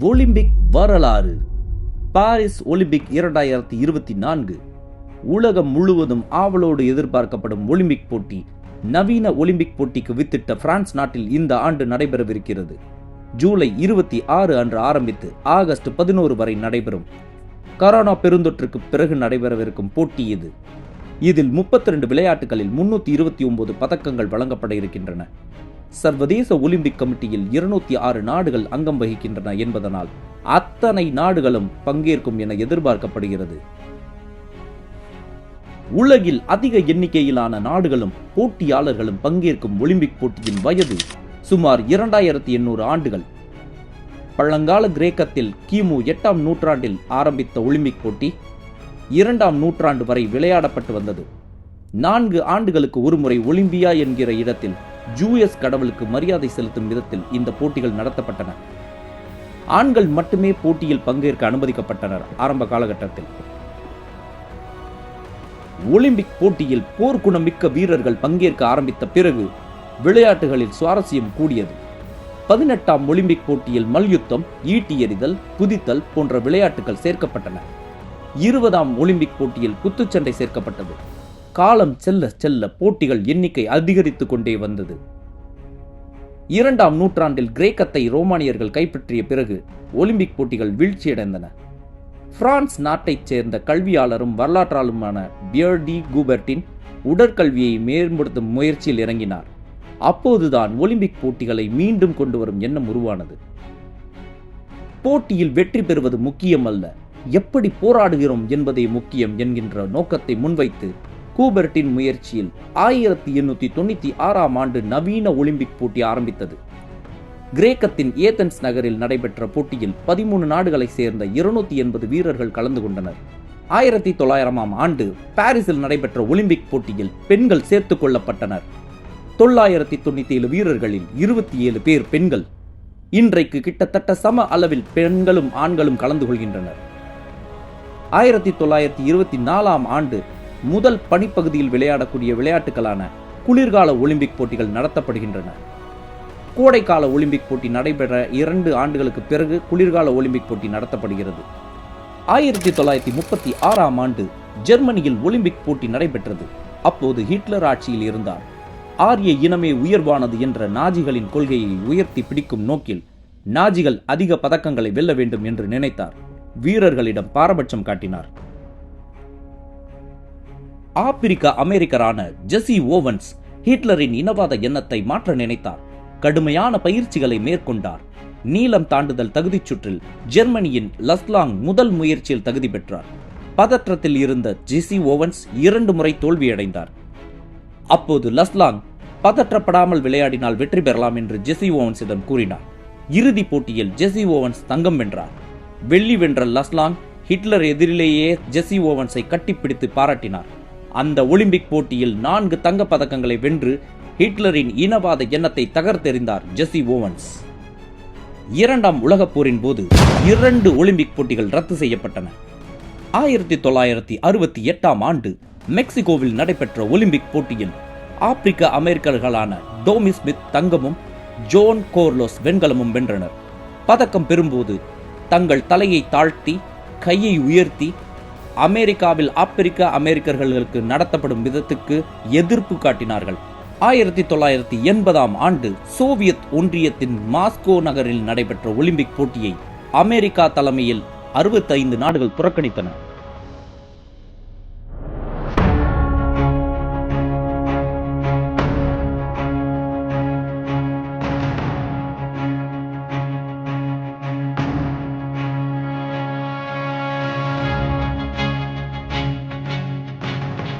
Olympic வரலாறு. Paris Olympic இரண்டாயிரத்தி இருபத்தி நான்கு. உலகம் முழுவதும் ஆவலோடு எதிர்பார்க்கப்படும் ஒலிம்பிக் போட்டி நவீன ஒலிம்பிக் போட்டிக்கு வித்திட்ட பிரான்ஸ் நாட்டில் இந்த ஆண்டு நடைபெறவிருக்கிறது. ஜூலை இருபத்தி ஆறு அன்று ஆரம்பித்து ஆகஸ்ட் பதினோரு வரை நடைபெறும். கரோனா பெருந்தொற்றுக்கு பிறகு நடைபெறவிருக்கும் போட்டி இது. இதில் முப்பத்தி ரெண்டு விளையாட்டுகளில் முன்னூற்றி இருபத்தி ஒன்பது பதக்கங்கள் வழங்கப்பட இருக்கின்றன. சர்வதேச ஒலிம்பிக் கமிட்டியில் இருநூத்தி ஆறு நாடுகள் அங்கம் வகிக்கின்றன என்பதனால் அத்தனை நாடுகளும் பங்கேற்கும் என எதிர்பார்க்கப்படுகிறது. உலகில் அதிக எண்ணிக்கையிலான நாடுகளும் போட்டியாளர்களும் பங்கேற்கும் ஒலிம்பிக் போட்டியின் வயது சுமார் இரண்டாயிரத்தி எண்ணூறு ஆண்டுகள். பழங்கால கிரேக்கத்தில் கிமு எட்டாம் நூற்றாண்டில் ஆரம்பித்த ஒலிம்பிக் போட்டி இரண்டாம் நூற்றாண்டு வரை விளையாடப்பட்டு வந்தது. நான்கு ஆண்டுகளுக்கு ஒருமுறை ஒலிம்பியா என்கிற இடத்தில் ஜூயஸ் கடவுளுக்கு மரியாதை செலுத்தும் விதத்தில் இந்த போட்டிகள் நடத்தப்பட்டன. ஆண்கள் மட்டுமே போட்டியில் பங்கேற்க அனுமதிக்கப்பட்டனர் ஆரம்ப காலகட்டத்தில். ஒலிம்பிக் போட்டியில் போர்க்குணம் மிக்க வீரர்கள் பங்கேற்க ஆரம்பித்த பிறகு விளையாட்டுகளில் சுவாரஸ்யம் கூடியது. பதினெட்டாம் ஒலிம்பிக் போட்டியில் மல்யுத்தம் ஈட்டி எறிதல் குதித்தல் போன்ற விளையாட்டுகள் சேர்க்கப்பட்டன. இருபதாம் ஒலிம்பிக் போட்டியில் குத்துச்சண்டை சேர்க்கப்பட்டது. காலம் செல்ல செல்ல போட்டிகள் எண்ணிக்கை அதிகரித்துக் கொண்டே வந்தது. இரண்டாம் நூற்றாண்டில் கிரேக்கத்தை ரோமானியர்கள் கைப்பற்றிய பிறகு ஒலிம்பிக் போட்டிகள் வீழ்ச்சியடைந்தன. பிரான்ஸ் நாட்டைச் சேர்ந்த கல்வியாளரும் வரலாற்றாளருமான பியர்டி கூபர்டின் உடற்கல்வியை மேம்படுத்தும் முயற்சியில் இறங்கினார். அப்போதுதான் ஒலிம்பிக் போட்டிகளை மீண்டும் கொண்டு வரும் எண்ணம் உருவானது. போட்டியில் வெற்றி பெறுவது முக்கியம் அல்ல எப்படி போராடுகிறோம் என்பதே முக்கியம் என்கின்ற நோக்கத்தை முன்வைத்து கூபர்ட்டின் முயற்சியில் ஆயிரத்தி எண்ணூத்தி தொண்ணூத்தி ஆறாம் ஆண்டு நவீன ஒலிம்பிக் போட்டி ஆரம்பித்தது. கிரேக்கத்தின் ஏதென்ஸ் நகரில் நடைபெற்ற போட்டியில் பதிமூணு நாடுகளைச் சேர்ந்த இருநூத்தி எண்பது வீரர்கள் கலந்து கொண்டனர். ஆயிரத்தி தொள்ளாயிரமாம் ஆண்டு பாரிஸில் நடைபெற்ற ஒலிம்பிக் போட்டியில் பெண்கள் சேர்த்துக் கொள்ளப்பட்டனர். தொள்ளாயிரத்தி தொண்ணூத்தி ஏழு வீரர்களில் இருபத்தி ஏழு பேர் பெண்கள். இன்றைக்கு கிட்டத்தட்ட சம அளவில் பெண்களும் ஆண்களும் கலந்து கொள்கின்றனர். ஆயிரத்தி தொள்ளாயிரத்தி இருபத்தி நாலாம் ஆண்டு முதல் பனிப்பகுதியில் விளையாடக்கூடிய விளையாட்டுகளான குளிர்கால ஒலிம்பிக் போட்டிகள் நடத்தப்படுகின்றன. கோடைக்கால ஒலிம்பிக் போட்டி நடைபெற இரண்டு ஆண்டுகளுக்கு பிறகு குளிர்கால ஒலிம்பிக் போட்டி நடத்தப்படுகிறது. ஆயிரத்தி தொள்ளாயிரத்தி முப்பத்தி ஆறாம் ஆண்டு ஜெர்மனியில் ஒலிம்பிக் போட்டி நடைபெற்றது. அப்போது ஹிட்லர் ஆட்சியில் இருந்தார். ஆரிய இனமே உயர்வானது என்ற நாஜிகளின் கொள்கையை உயர்த்தி பிடிக்கும் நோக்கில் நாஜிகள் அதிக பதக்கங்களை வெல்ல வேண்டும் என்று நினைத்தார். வீரர்களிடம் பாரபட்சம் காட்டினார். ஆப்பிரிக்க அமெரிக்கரான ஜெசி ஓவன்ஸ் ஹிட்லரின் இனவாத எண்ணத்தை மாற்ற நினைத்தார். கடுமையான பயிற்சிகளை மேற்கொண்டார். நீளம் தாண்டுதல் தகுதிச் சுற்றில் ஜெர்மனியின் லஸ்லாங் முதல் முயற்சியில் தகுதி பெற்றார். பதற்றத்தில் இருந்த ஜெசி ஓவன்ஸ் இரண்டு முறை தோல்வியடைந்தார். அப்போது லஸ்லாங் பதற்றப்படாமல் விளையாடினால் வெற்றி பெறலாம் என்று ஜெசி ஓவன்ஸிடம் கூறினார். இறுதிப் போட்டியில் ஜெசி ஓவன்ஸ் தங்கம் வென்றார். வெள்ளி வென்ற லஸ்லாங் ஹிட்லர் எதிரிலேயே ஜெசி ஓவன்ஸை கட்டிப்பிடித்து பாராட்டினார். அந்த ஒலிம்பிக் போட்டியில் நான்கு தங்கப் பதக்கங்களை வென்று ஹிட்லரின் இனவாத எண்ணத்தை தகர்த்தெறிந்தார் ஜெசி ஓவன்ஸ். இரண்டாம் உலகப் போரின் போது இரண்டு ஒலிம்பிக் போட்டிகள் ரத்து செய்யப்பட்டன. ஆயிரத்தி தொள்ளாயிரத்தி அறுபத்தி எட்டாம் ஆண்டு மெக்சிகோவில் நடைபெற்ற ஒலிம்பிக் போட்டியில் ஆப்பிரிக்க அமெரிக்கர்களான டோமி ஸ்மித் தங்கமும் ஜோன் கோர்லோஸ் வெண்கலமும் வென்றனர். பதக்கம் பெறும்போது தங்கள் தலையை தாழ்த்தி கையை உயர்த்தி அமெரிக்காவில் ஆப்பிரிக்க அமெரிக்கர்களுக்கு நடத்தப்படும் விதத்துக்கு எதிர்ப்பு காட்டினார்கள். ஆயிரத்தி தொள்ளாயிரத்தி எண்பதாம் ஆண்டு சோவியத் ஒன்றியத்தின் மாஸ்கோ நகரில் நடைபெற்ற ஒலிம்பிக் போட்டியை அமெரிக்கா தலைமையில் அறுபத்தைந்து நாடுகள் புறக்கணித்தன.